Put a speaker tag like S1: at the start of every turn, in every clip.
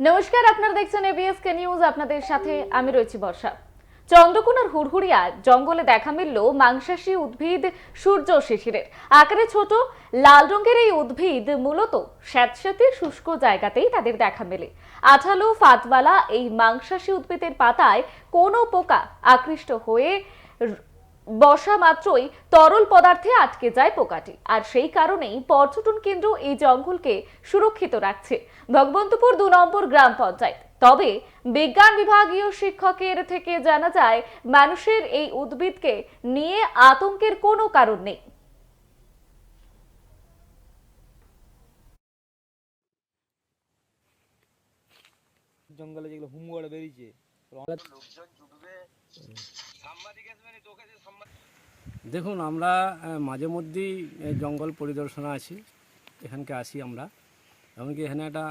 S1: নমস্কার, আপনারা দেখছেন এবিএস কে নিউজ আপনাদের সাথে আমি রয়েছি বর্ষা। চন্দ্রকোনার হুড়হুড়িয়া জঙ্গলে দেখা মিলল মাংসাশী উদ্ভিদ সূর্য শিশিরের। আকারে ছোট, লাল রঙের এই উদ্ভিদ মূলত স্যাঁতস্যাঁতে শুষ্ক জায়গাতেই তাদের দেখা মেলে। আঠালো ফাতওয়ালা এই মাংসাশী উদ্ভিদের পাতায় কোনো পোকা আকৃষ্ট হয়ে বসা মাত্রই তরল পদার্থে আটকে যায় পোকাটি। আর সেই কারণেই পর্যটন কেন্দ্র এই জঙ্গলকে সুরক্ষিত রাখছে। ভগবন্তপুর দু নম্বর গ্রাম পঞ্চায়েত। তবে বিজ্ঞান বিভাগীয় শিক্ষকের থেকে জানা যায়, মানুষের এই উদ্ভিদকে নিয়ে আতঙ্কের কোনো কারণ নেই।
S2: জঙ্গলে যেগুলো হুমগড়ে বেরিয়েছে
S3: দেখুন, আমরা মাঝে মধ্যেই জঙ্গল পরিদর্শনে আছি। এখানকে আসি আমরা। এমনকি এখানে একটা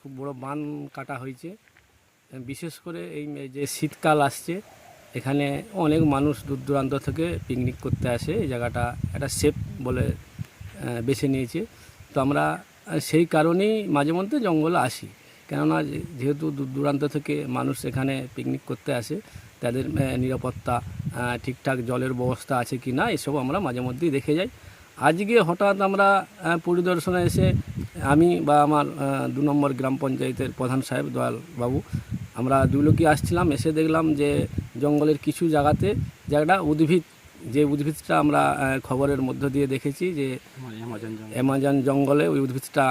S3: খুব বড় বান কাটা হয়েছে। বিশেষ করে এই যে শীতকাল আসছে, এখানে অনেক মানুষ দূর দূরান্ত থেকে পিকনিক করতে আসে। এই জায়গাটা একটা সেফ বলে বেছে নিয়েছে। তো আমরা সেই কারণেই মাঝে মধ্যে জঙ্গলে আসি। কেননা যেহেতু দূর দূরান্ত থেকে মানুষ এখানে পিকনিক করতে আসে তাদের নিরাপত্তা ঠিকঠাক জলের ব্যবস্থা আছে কি না এসব আমরা মাঝে মধ্যেই দেখে যাই। আজকে হঠাৎ আমরা পরিদর্শনে এসে আমি বা আমার দু নম্বর গ্রাম পঞ্চায়েতের প্রধান সাহেব দয়াল বাবু আমরা দুই লোকই আসছিলাম এসে দেখলাম যে জঙ্গলের কিছু জায়গাতে জায়গাটা উদ্ভিদ যে উদ্ভিদটা আমরা খবরের মধ্য দিয়ে দেখেছি যে অ্যামাজন জঙ্গলে। ওই উদ্ভিদটা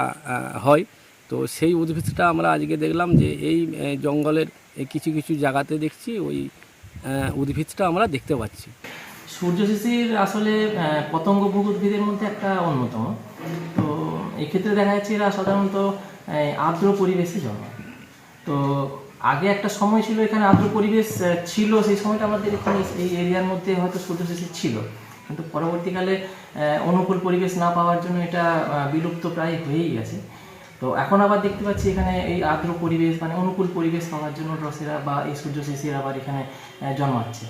S3: হয়। তো সেই উদ্ভিদটা আমরা আজকে দেখলাম যে এই জঙ্গলের কিছু কিছু জায়গাতে দেখছি, ওই উদ্ভিদটা আমরা দেখতে পাচ্ছি।
S4: সূর্য শিশির আসলে পতঙ্গভোগ উদ্ভিদের মধ্যে একটা অন্যতম। তো এক্ষেত্রে দেখা যাচ্ছে এরা সাধারণত আর্দ্র পরিবেশে জন্ম তো আগে একটা সময় ছিল এখানে আর্দ্র পরিবেশ ছিল, সেই সময়টা আমাদের এখানে এই এরিয়ার মধ্যে হয়তো সূর্য শিশির ছিল। কিন্তু পরবর্তীকালে অনুকূল পরিবেশ না পাওয়ার জন্য এটা বিলুপ্ত প্রায় হয়েই গেছে। তো এখন আবার দেখতে পাচ্ছি এখানে এই আর্দ্র পরিবেশ মানে অনুকূল পরিবেশ পাওয়ার জন্য রসেরা বা এই সূর্য শিশির আবার এখানে জন্মাচ্ছে।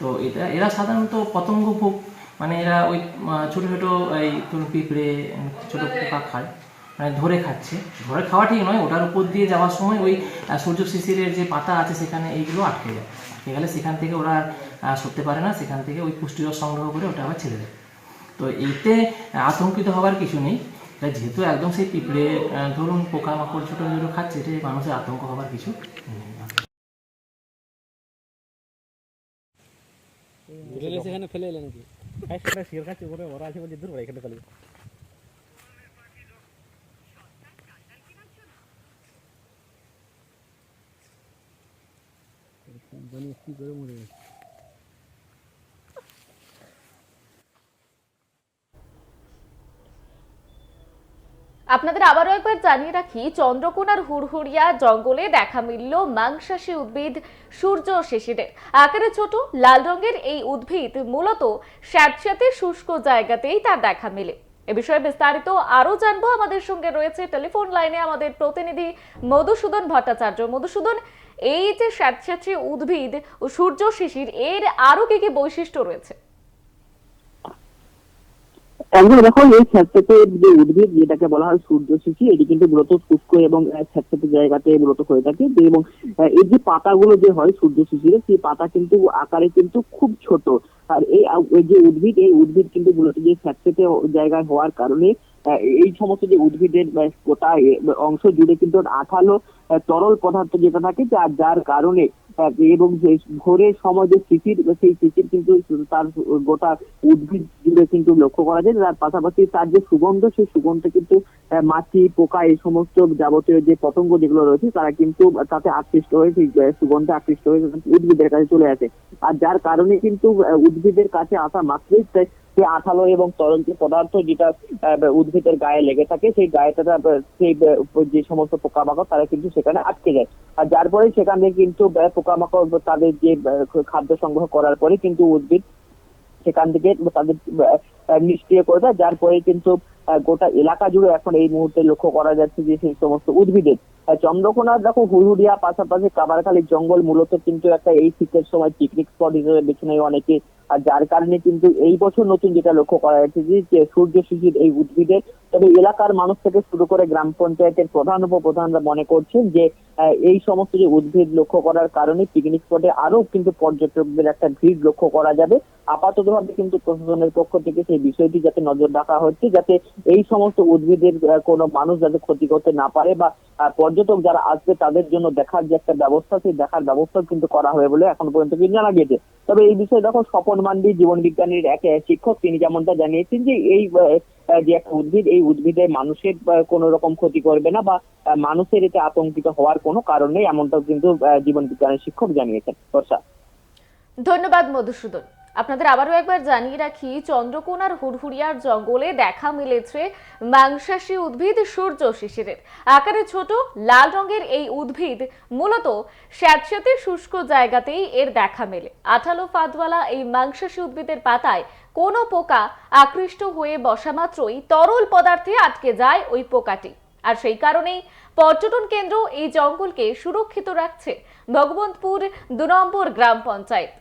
S4: তো এটা এরা সাধারণত পতঙ্গ ভোগ মানে এরা ওই ছোটো ছোট এই ধরুন পিঁপড়ে ছোট পোকা খায় মানে ধরে খাচ্ছে। ধরে খাওয়া ঠিক নয় ওটার উপর দিয়ে যাওয়ার সময় ওই সূর্য শিশিরের যে পাতা আছে সেখানে এইগুলো আটকে যায়। আটকে গেলে সেখান থেকে ওরা আর, সরতে পারে না সেখান থেকে ওই পুষ্টিরস সংগ্রহ করে ওটা আবার ছেড়ে দেয়। তো এতে আতঙ্কিত হওয়ার কিছু নেই। এটা যেহেতু একদম সেই পিঁপড়ে ধরুন পোকামাকড় ছোটো ছোটো খাচ্ছে এতে মানুষের আতঙ্ক হওয়ার কিছু নেই।
S2: সেখানে ফেলে এলেন নাকি? সেটা শিয়ার খাচ্ছে ওরা ওরা আছে বলছে দূর এখানে ফেলে। কি করে মরে গেছে?
S1: আপনাদের আবারও একবার জানিয়ে রাখি, চন্দ্রকোনার হুড়হুড়িয়া জঙ্গলে দেখা মিলল মাংসাশী উদ্ভিদ সূর্য শিশিরের আকারে ছোট, লাল রঙের এই উদ্ভিদ মূলত স্যাঁতস্যাঁতে শুষ্ক জায়গাতেই তার দেখা মেলে। এ বিষয়ে বিস্তারিত আরও জানব। আমাদের সঙ্গে রয়েছে টেলিফোন লাইনে আমাদের প্রতিনিধি মধুসূদন ভট্টাচার্য। মধুসূদন, এই যে স্যাঁতস্যাঁতে উদ্ভিদ ও সূর্য শিশির, এর আরও কি কি বৈশিষ্ট্য রয়েছে?
S5: একদম দেখো, এই স্যাঁতস্যাঁতে যে উদ্ভিদ, যেটাকে বলা হয় সূর্য শিশি এটি কিন্তু মূলত শুষ্ক এবং স্যাঁতস্যাঁতে জায়গাতে মূলত হয়ে থাকে। এবং এই যে পাতাগুলো যে হয় সূর্য শিশিরের সেই পাতা কিন্তু আকারে কিন্তু খুব ছোট। আর এই যে উদ্ভিদ, এই উদ্ভিদ কিন্তু মূলত যে স্যাঁতস্যাঁতে জায়গায় হওয়ার কারণে এই সমস্ত যে উদ্ভিদের গোটা অংশ জুড়ে কিন্তু আঠালো তরল পদার্থ যেটা থাকে যার কারণে এবং ভোরের সময় যে শিশির সেই শিশির কিন্তু তার গোটা উদ্ভিদ জুড়ে কিন্তু লক্ষ্য করা যায়। তার পাশাপাশি তার যে সুগন্ধ, সেই সুগন্ধ কিন্তু মাছি, পোকা এই সমস্ত যাবতীয় যে পতঙ্গ যেগুলো রয়েছে, তারা কিন্তু তাতে আকৃষ্ট হয়ে সেই সুগন্ধে আকৃষ্ট হয়ে উদ্ভিদের কাছে চলে আসে। আর যার কারণে কিন্তু উদ্ভিদের কাছে আসা মাত্রই সেই আঠালো এবং তরল যে পদার্থ যেটা উদ্ভিদের গায়ে লেগে থাকে, সেই গায়েটা সেই যে সমস্ত পোকামাকড়, তারা কিন্তু সেখানে আটকে যায়। আর যার পরে সেখানে কিন্তু পোকামাকড় তাদের যে খাদ্য সংগ্রহ করার পরে কিন্তু উদ্ভিদ সেখান থেকে তাদের নিষ্ক্রিয় করে দেয়। যার পরে কিন্তু গোটা এলাকা জুড়ে এখন এই মুহূর্তে লক্ষ্য করা যাচ্ছে যে সেই সমস্ত উদ্ভিদের চন্দ্রকোনা দেখো হুড়হুড়িয়া পাশাপাশি কাবারখালীর জঙ্গল মূলত কিন্তু একটা এই শীতের সময় পিকনিক স্পট হিসেবে বেছে নেয়। অনেকে আর যার কারণে কিন্তু এই বছর নতুন যেটা লক্ষ্য করা যাচ্ছে যে সূর্য শিশির এই উদ্ভিদে, তবে এলাকার মানুষ থেকে শুরু করে গ্রাম পঞ্চায়েতের প্রধান, উপপ্রধানরা মনে করছেন যে এই সমস্ত যে উদ্ভিদ লক্ষ্য করার কারণে পিকনিক স্পটে আরও কিন্তু পর্যটকদের একটা ভিড় লক্ষ্য করা যাবে। আপাতত ভাবে কিন্তু প্রশাসনের পক্ষ থেকে সেই বিষয়টি যাতে নজর রাখা হচ্ছে, যাতে এই সমস্ত উদ্ভিদের কোনো মানুষ যাতে ক্ষতি করতে না পারে বা পর্যটক যারা আসবে তাদের জন্য দেখার যে একটা ব্যবস্থা, সেই দেখার ব্যবস্থা কিন্তু করা হবে বলে এখন পর্যন্ত কিন্তু জানা গিয়েছে। তবে এই বিষয়ে দেখো, স্বপন মান্ডি, জীবন বিজ্ঞানীর এক শিক্ষক, তিনি যেমনটা জানিয়েছেন যে এই যে একটা উদ্ভিদ, এই উদ্ভিদে মানুষের কোনো রকম ক্ষতি করবে না বা মানুষের এতে আতঙ্কিত হওয়ার কোনো কারণ নেই, এমনটাও কিন্তু জীবন বিজ্ঞানের শিক্ষক জানিয়েছেন। বর্ষা।
S1: ধন্যবাদ মধুসূদন। আপনাদের আবারও একবার জানিয়ে রাখি, চন্দ্রকোনার হুড়হুড়িয়ার জঙ্গলে দেখা মিলেছে মাংসাশী উদ্ভিদ সূর্য শিশিরের। আকারে ছোট, লাল রঙের এই উদ্ভিদ মূলত স্যাঁতস্যাঁতে শুষ্ক জায়গাতেই এর দেখা মেলে। আঠালো ফাঁদওয়ালা এই মাংসাশী উদ্ভিদের পাতায় কোনো পোকা আকৃষ্ট হয়ে বসা মাত্রই তরল পদার্থে আটকে যায় ওই পোকাটি। আর সেই কারণেই পর্যটন কেন্দ্র এই জঙ্গলকে সুরক্ষিত রাখছে ভগবন্তপুর দু নম্বর গ্রাম পঞ্চায়েত।